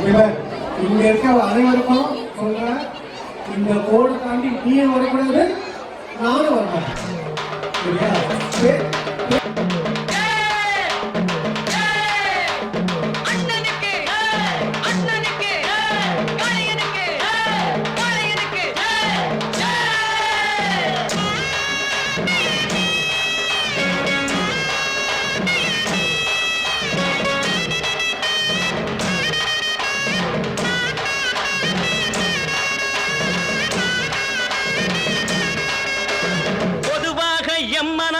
இவர் இங்க இருக்க அனைவருக்கும் சொல்ற இந்த கோடு தாண்டி நீயும் வரக்கூடாது நானும் வரமாட்டேன். சரியா?